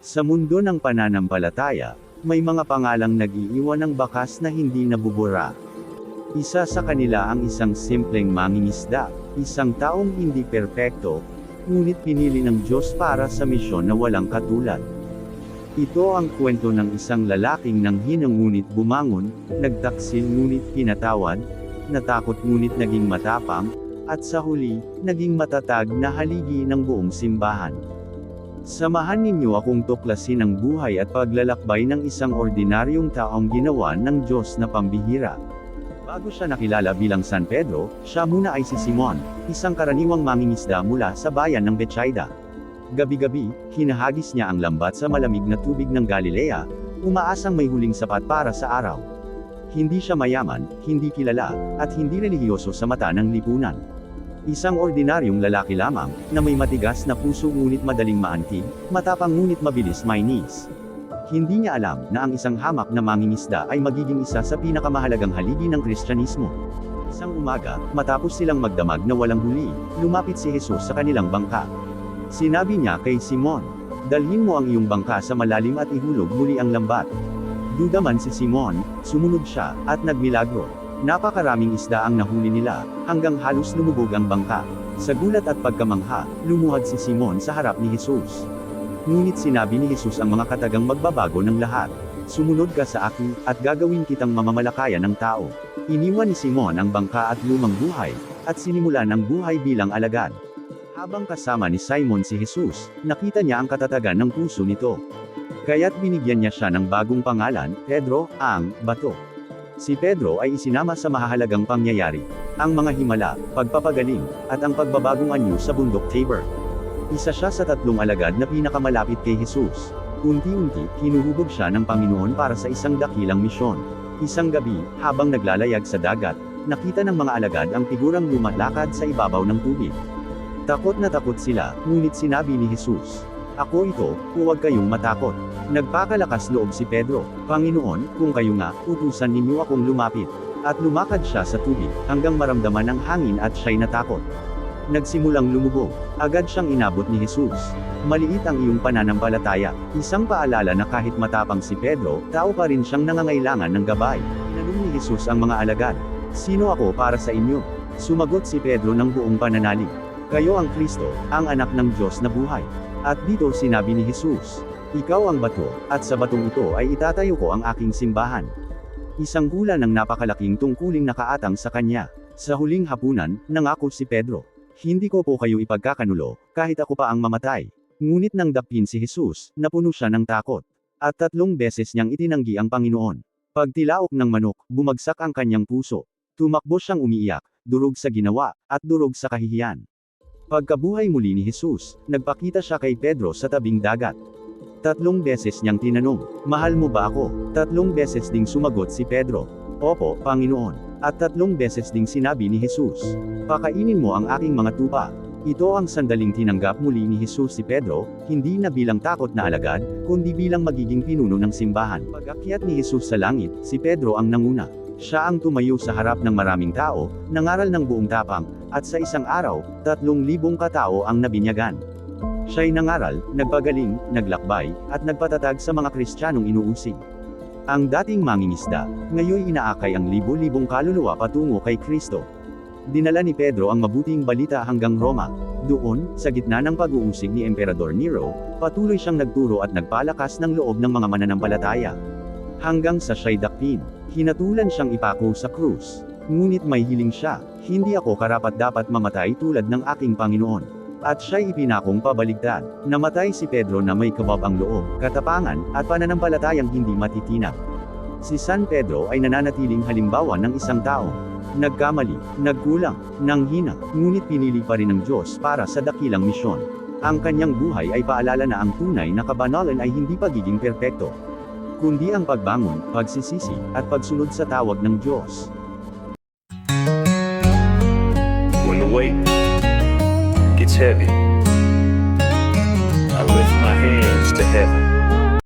Sa mundo ng pananampalataya, may mga pangalang nag-iiwan ng bakas na hindi nabubura. Isa sa kanila ang isang simpleng mangingisda, isang taong hindi perpekto, ngunit pinili ng Diyos para sa misyon na walang katulad. Ito ang kwento ng isang lalaking nang hinang ngunit bumangon, nagtaksil ngunit pinatawad, natakot ngunit naging matapang, at sa huli, naging matatag na haligi ng buong simbahan. Samahan ninyo akong tuklasin ang buhay at paglalakbay ng isang ordinaryong taong ginawa ng Diyos na pambihira. Bago siya nakilala bilang San Pedro, siya muna ay si Simon, isang karaniwang mangingisda mula sa bayan ng Betsaida. Gabi-gabi, hinahagis niya ang lambat sa malamig na tubig ng Galilea, umaasang may huling sapat para sa araw. Hindi siya mayaman, hindi kilala, at hindi relihiyoso sa mata ng lipunan. Isang ordinaryong lalaki lamang, na may matigas na puso ngunit madaling maantig, matapang ngunit mabilis mainis. Hindi niya alam na ang isang hamak na mangingisda ay magiging isa sa pinakamahalagang haligi ng Kristyanismo. Isang umaga, matapos silang magdamag na walang huli, lumapit si Jesus sa kanilang bangka. Sinabi niya kay Simon, Dalhin mo ang iyong bangka sa malalim at ihulog muli ang lambat. Duda man si Simon, sumunod siya, at nagmilagro. Napakaraming isda ang nahuli nila, hanggang halos lumubog ang bangka. Sa gulat at pagkamangha, lumuhad si Simon sa harap ni Jesus. Ngunit sinabi ni Jesus ang mga katagang magbabago ng lahat. Sumunod ka sa akin, at gagawin kitang mamamalakayan ng tao. Iniwan ni Simon ang bangka at lumang buhay, at sinimulan ang buhay bilang alagad. Habang kasama ni Simon si Jesus, nakita niya ang katatagan ng puso nito. Kaya't binigyan niya siya ng bagong pangalan, Pedro, ang bato. Si Pedro ay isinama sa mahahalagang pangyayari, ang mga himala, pagpapagaling, at ang pagbabagong anyo sa bundok Tabor. Isa siya sa tatlong alagad na pinakamalapit kay Jesus. Unti-unti, hinuhubog siya ng Panginoon para sa isang dakilang misyon. Isang gabi, habang naglalayag sa dagat, nakita ng mga alagad ang figurang lumalakad sa ibabaw ng tubig. Takot na takot sila, ngunit sinabi ni Jesus, Ako ito, huwag kayong matakot. Nagpakalakas loob si Pedro, Panginoon, kung kayo nga, utusan ninyo akong lumapit. At lumakad siya sa tubig, hanggang maramdaman ang hangin at siya'y natakot. Nagsimulang lumubog, agad siyang inabot ni Jesus. Maliit ang iyong pananampalataya, isang paalala na kahit matapang si Pedro, tao pa rin siyang nangangailangan ng gabay. Tinanong ni Jesus ang mga alagad, Sino ako para sa inyo? Sumagot si Pedro ng buong pananalig. Kayo ang Kristo, ang anak ng Diyos na buhay. At dito sinabi ni Jesus, Ikaw ang bato, at sa batong ito ay itatayo ko ang aking simbahan. Isang hula ng napakalaking tungkuling nakaatang sa kanya. Sa huling hapunan, nangako si Pedro, Hindi ko po kayo ipagkakanulo, kahit ako pa ang mamatay. Ngunit nang dapin si Jesus, napuno siya ng takot. At tatlong beses niyang itinanggi ang Panginoon. Pagtilaok ng manok, bumagsak ang kanyang puso. Tumakbo siyang umiiyak, durog sa ginawa, at durog sa kahihiyan. Pagkabuhay muli ni Jesus, nagpakita siya kay Pedro sa tabing dagat. Tatlong beses niyang tinanong, Mahal mo ba ako? Tatlong beses ding sumagot si Pedro, Opo, Panginoon. At tatlong beses ding sinabi ni Jesus, Pakainin mo ang aking mga tupa. Ito ang sandaling tinanggap muli ni Jesus si Pedro, hindi na bilang takot na alagad, kundi bilang magiging pinuno ng simbahan. Pag-akyat ni Jesus sa langit, si Pedro ang nanguna. Siya ang tumayo sa harap ng maraming tao, nangaral ng buong tapang, at sa isang araw, tatlong libong katao ang nabinyagan. Siya'y nangaral, nagpagaling, naglakbay, at nagpatatag sa mga Kristiyanong inuusig. Ang dating mangingisda, ngayon inaakay ang libo-libong kaluluwa patungo kay Kristo. Dinala ni Pedro ang mabuting balita hanggang Roma. Doon, sa gitna ng pag-uusig ni Emperador Nero, patuloy siyang nagturo at nagpalakas ng loob ng mga mananampalataya. Hanggang sa siya'y dakpin, hinatulan siyang ipako sa krus. Ngunit may hiling siya, hindi ako karapat dapat mamatay tulad ng aking Panginoon. At siya'y ipinakong pabaligtad. Namatay si Pedro na may kabab ang loob, katapangan, at pananampalatayang hindi matitinag. Si San Pedro ay nananatiling halimbawa ng isang tao. Nagkamali, nagkulang, nanghina, ngunit pinili pa rin ng Diyos para sa dakilang misyon. Ang kanyang buhay ay paalala na ang tunay na kabanalan ay hindi pagiging perpekto, kundi ang pagbangon, pagsisisi, at pagsunod sa tawag ng Diyos. When the weight heavy, I lift my hands to heaven.